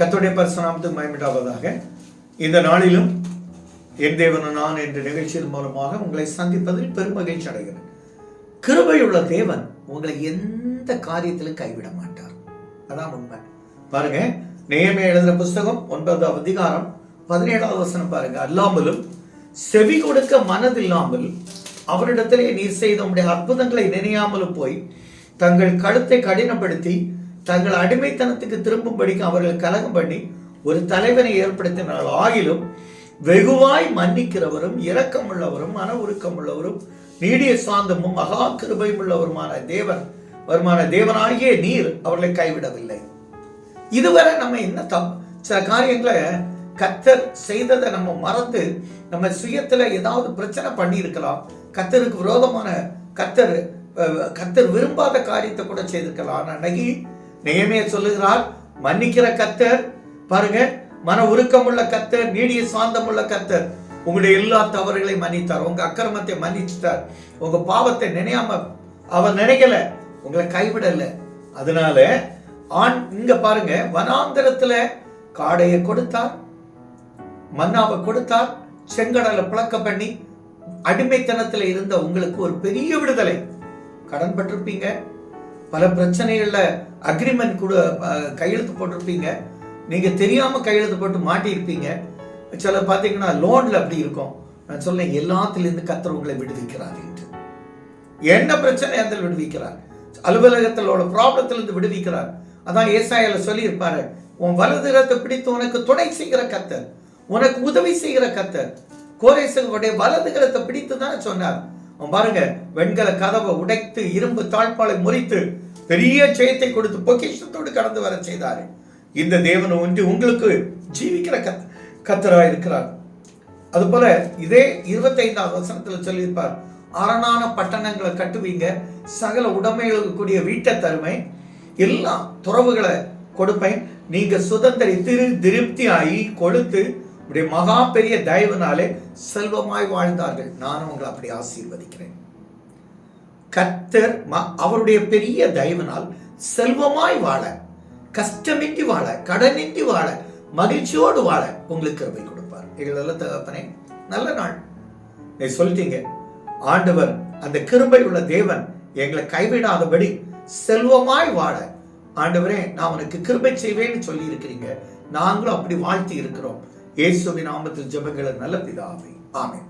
கத்தோடைய பரிசுநாமத்துக்கு மயமிட்டாவதாக இந்த நாளிலும் என் தேவன நான் என்ற நிகழ்ச்சியின் மூலமாக உங்களை சந்திப்பதில் பெருமகிழ்ச்சி அடைகிறேன். கிருபையுள்ள தேவன் உங்களை எந்த காரியத்திலும் கைவிட மாட்டார். அதான் உண்மை. பாருங்க நேயமே எழுதுற புஸ்தகம் ஒன்பதாவது அதிகாரம் பதினேழாவது வசனம் பாருங்க. அல்லாமலும் செவி கொடுக்க மனதில்லாமல் அவரிடத்திலே நீர் செய்த உடைய அற்புதங்களை நினையாமலும் போய் தங்கள் கழுத்தை கடினப்படுத்தி தங்கள் அடிமைத்தனத்துக்கு திரும்பும்படிக்கு அவர்கள் கலகம் பண்ணி ஒரு தலைவனை ஏற்படுத்தினால் ஆகிலும் வெகுவாய் மன்னிக்கிறவரும் இரக்கமுள்ளவரும் மன உருக்கமுள்ளவரும் நீடிய சாந்தமும் மகா கிருபையும் உள்ளவருமான தேவன் வருமான தேவனாகிய நீர் அவர்களை கைவிடவில்லை. இதுவரை நம்ம என்ன தப் சில காரியங்களை கத்தர் செய்ததை நம்ம மறந்து நம்ம சுயத்துல ஏதாவது பிரச்சனை பண்ணியிருக்கலாம். கத்தருக்கு விரோதமான கத்தர் கத்தர் விரும்பாத காரியத்தை கூட செய்திருக்கலாம். ஆனால் அன்னைக்கு நேமே சொல்லுகிறார் மன்னிக்கிற கத்தர் பாருங்க மன உருக்கமுள்ள கத்தர் நீடிய சாந்தமுள்ள கத்தர் உங்களுடைய எல்லா தவறுகளையும் மன்னித்தார். உங்க அக்கிரமத்தை மன்னிச்சிட்டார். உங்க பாவத்தை நினையாம அவர் நினைக்கல உங்களை கைவிடல. அதனால ஆண் இங்க பாருங்க வனாந்திரத்துல காடையை கொடுத்தார் மன்னாவை கொடுத்தார் செங்கடலை புழக்க பண்ணி அடிமைத்தனத்துல இருந்த உங்களுக்கு ஒரு பெரிய விடுதலை. கடன் பட்டிருப்பீங்க. பல பிரச்சனைகள்ல அக்ரிமெண்ட் கூட கையெழுத்து போட்டிருப்பீங்க. நீங்க தெரியாம கையெழுத்து போட்டு மாட்டியிருப்பீங்க. சில பார்த்தீங்கன்னா லோன்ல அப்படி இருக்கும். நான் சொன்னேன் எல்லாத்துலேருந்து கத்தர் உங்களை விடுவிக்கிறார் என்று. என்ன பிரச்சனை அதில் விடுவிக்கிறார்? அலுவலகத்தில் உள்ள ப்ராப்ளத்திலிருந்து விடுவிக்கிறார். அதான் ஏசாயில சொல்லியிருப்பாரு உன் வலதுகரத்தை பிடித்து உனக்கு துணை செய்கிற கத்தர் உனக்கு உதவி செய்கிற கத்தர். கோரேசனுடைய வலதுகரத்தை பிடித்து தான் சொன்னார். பாருங்க வெண்கல கதவை உடைத்து இரும்பு தாழ்பாலை முறித்து பெரிய ஜெயத்தை கொடுத்து பொக்கிஷத்தோடு கடந்து வர செய்தாரு. இந்த தேவன் ஒன்று உங்களுக்கு ஜீவிக்கிற கத் கத்தரா இருக்கிறார் அதுபோல இதே இருபத்தைந்தாவது வசனத்துல சொல்லியிருப்பார் அரணான பட்டணங்களை கட்டுவீங்க சகல உடமைகளுக்கு கூடிய வீட்டை தருமை எல்லாம் துறவுகளை கொடுப்பேன் நீங்க சுதந்திரி திரு திருப்தி ஆகி கொடுத்து உடைய மகா பெரிய தயவுனாலே செல்வமாய் வாழ்ந்தார்கள். நானும் உங்களை அப்படி ஆசீர்வதிக்கிறேன். கர்த்தர் ம- அவருடைய பெரிய தயவுனால் செல்வமாய் வாழ கஷ்டமின்றி வாழ கடனின்றி வாழ மகிழ்ச்சியோடு வாழ உங்களுக்கு கிருபை கொடுப்பார். எங்களெல்லாம் தகப்பனே நல்ல நாள். நீ சொல்லிட்டீங்க ஆண்டவர் அந்த கிருபை உள்ள தேவன் எங்களை கைவிடாதபடி செல்வமாய் வாழ. ஆண்டவரே நான் உனக்கு கிருபை செய்வேன்னு சொல்லி இருக்கிறீங்க நாங்களும் அப்படி வாழ்த்தி இருக்கிறோம். இயேசுவின் நாமத்தில் ஜெபங்களை நல்ல பிதாவே. ஆமென்.